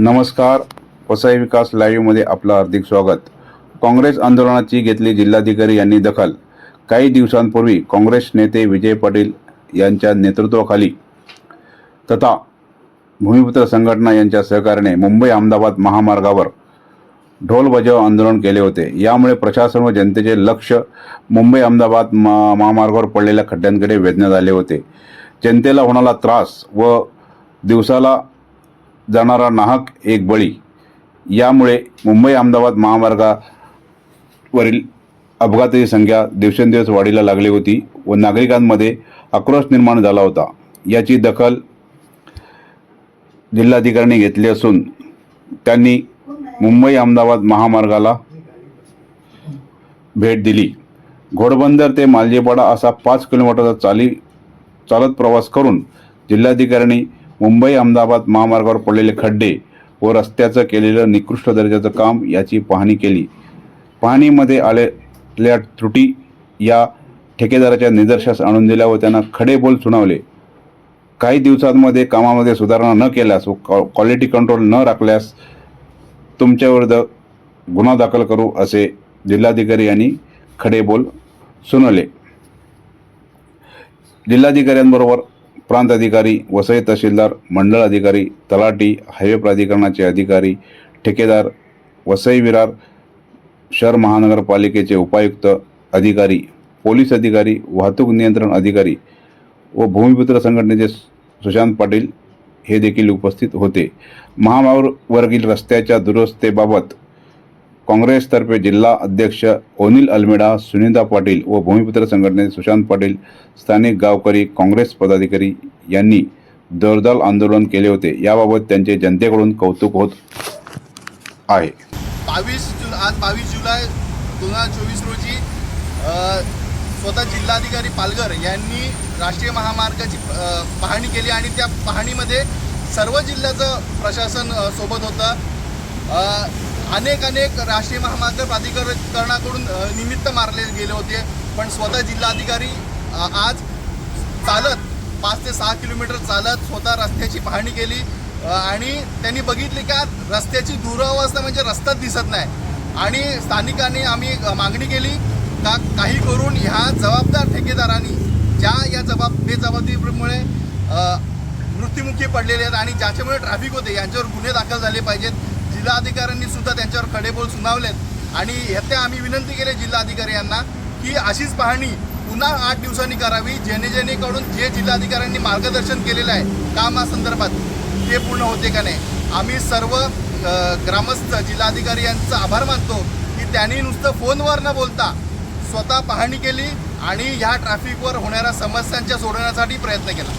नमस्कार. वसई विकास लाईव्हमध्ये आपलं हार्दिक स्वागत. काँग्रेस आंदोलनाची घेतली जिल्हाधिकारी यांनी दखल. काही दिवसांपूर्वी काँग्रेस नेते विजय पाटील यांच्या नेतृत्वाखाली तथा भूमिपुत्र संघटना यांच्या सहकार्याने मुंबई अहमदाबाद महामार्गावर ढोल बजाव आंदोलन केले होते. यामुळे प्रशासन व जनतेचे लक्ष मुंबई अहमदाबाद मा महामार्गावर पडलेल्या खड्ड्यांकडे वेधण्यात आले होते. जनतेला होणारा त्रास व दिवसाला जाणारा नाहक एक बळी. यामुळे मुंबई अहमदाबाद महामार्गावरील अपघाताची संख्या दिवसेंदिवस वाढीला लागली होती व नागरिकांमध्ये आक्रोश निर्माण झाला होता. याची दखल जिल्हाधिकाऱ्यांनी घेतली असून त्यांनी मुंबई अहमदाबाद महामार्गाला भेट दिली. घोडबंदर ते मालजेपाडा असा पाच किलोमीटरचा चाली चालत प्रवास करून जिल्हाधिकाऱ्यांनी मुंबई अहमदाबाद महामार्गावर पडलेले खड्डे व रस्त्याचं केलेलं निकृष्ट दर्जाचं काम याची पाहणी केली. पाहणीमध्ये आलेल्या त्रुटी या ठेकेदाराच्या निदर्शास आणून दिल्या व त्यांना खडे बोल सुनावले. काही दिवसांमध्ये कामामध्ये सुधारणा न केल्यास व क्वालिटी कंट्रोल न राखल्यास तुमच्याविरुद्ध गुन्हा दाखल करू असे जिल्हाधिकारी यांनी खडे बोल सुनावले. जिल्हाधिकाऱ्यांबरोबर प्रांत अधिकारी वसई तहसीलदार मंडळ अधिकारी तलाठी हायवे प्राधिकरणाचे अधिकारी ठेकेदार वसई विरार शहर महानगरपालिकेचे उपायुक्त अधिकारी पोलीस अधिकारी वाहतूक नियंत्रण अधिकारी व भूमिपुत्र संघटनेचे सुशांत पाटील हे देखील उपस्थित होते. महामार्गावरील रस्त्याच्या दुरस्तेबाबत काँग्रेसतर्फे जिल्हा अध्यक्ष ओनिल अल्मेडा सुनिंदा पाटील व भूमिपुत्र संघटनेचे सुशांत पाटील स्थानिक गावकरी काँग्रेस पदाधिकारी यांनी जोरदार आंदोलन केले होते. याबाबत त्यांचे जनतेकडून कौतुक होत आहे. बावीस जु आज बावीस जुलै दोन हजार चोवीस रोजी स्वतः जिल्हाधिकारी पालघर यांनी राष्ट्रीय महामार्गाची पाहणी केली आणि त्या पाहणीमध्ये सर्व जिल्ह्याचं प्रशासन सोबत होतं. अनेक अनेक राष्ट्रीय महामार्ग प्राधिकरणाकडून निमित्त मारले गेले होते. पण स्वतः जिल्हाधिकारी आज चालत पाच ते सहा किलोमीटर चालत स्वतः रस्त्याची पाहणी केली. आणि त्यांनी बघितली का रस्त्याची दुरावस्था म्हणजे रस्ताच दिसत नाही. आणि स्थानिकांनी आम्ही मागणी केली का काही करून ह्या जबाबदार ठेकेदारांनी ज्या या जबाब बेजबाबदारीमुळे मृत्युमुखी पडलेले आहेत आणि ज्याच्यामुळे ट्रॅफिक होते यांच्यावर गुन्हे दाखल झाले पाहिजेत. जिल्हाधिकाऱ्यांनी सुद्धा त्यांच्यावर खडेबोल सुनावलेत. आणि येत्या आम्ही विनंती केली जिल्हाधिकारी यांना की अशीच पाहणी पुन्हा आठ दिवसांनी करावी जेणे जेणेकडून जे जिल्हाधिकाऱ्यांनी मार्गदर्शन केलेलं आहे कामासंदर्भात ते पूर्ण होते का नाही. आम्ही सर्व ग्रामस्थ जिल्हाधिकारी यांचा आभार मानतो की त्यांनी नुसतं फोनवर न बोलता स्वतः पाहणी केली आणि ह्या ट्रॅफिकवर होणाऱ्या समस्यांच्या सोडवण्यासाठी प्रयत्न केला.